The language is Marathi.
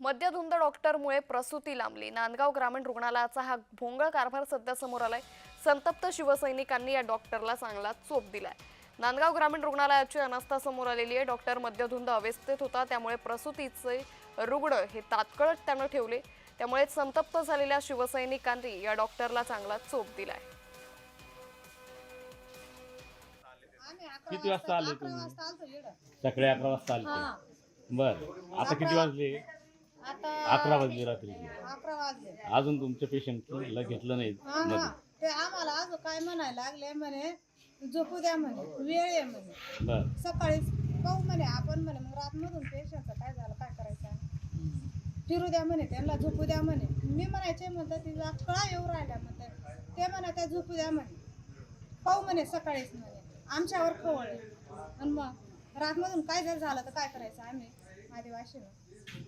मद्यधुंद डॉक्टरमुळे प्रसूती लांबली. नांदगाव ग्रामीण रुग्णालयाचा हा भोंगळ कारभार सध्या समोर आलाय. संतप्त शिवसैनिकांनी या डॉक्टरला चांगला चोप दिलाय. नांदगाव ग्रामीण रुग्णालयाची अनास्था समोर आलेली आहे. डॉक्टर मद्यधुंद अवस्थेत होता त्यामुळे प्रसूतीचे रुग्ण हे तात्काळ त्यानं ठेवले. त्यामुळे संतप्त झालेल्या शिवसैनिकांनी या डॉक्टरला चांगला चोप दिलाय. किती वाजता आले तुम्ही. सकाळी अकरा वाजता आले बर. आता किती वाजले? अकरा वाजले रात्रीचे अकरा वाजले. अजून तुमच्या पेशंटला घेतलं नाही हा मध्ये ते आम्हाला अजून काय म्हणायला लागले म्हणे झोपू द्या म्हणे वेळ आहे म्हणे. बर. सकाळी पाहू म्हणे आपण म्हणे मग रातमधून पेशंटचं काय झालं काय करायचं? फिरू द्या म्हणे त्यांना झोपू द्या म्हणे. मी म्हणायचे म्हणतात तिला कळा येऊ राहिल्या म्हणतात ते म्हणा त्या झोपू द्या म्हणे. पाहू म्हणे सकाळीच म्हणे. आमच्यावर खवळ आहे आणि मग रातमधून काय जर झालं तर काय करायचं आम्ही? आदिवासीनं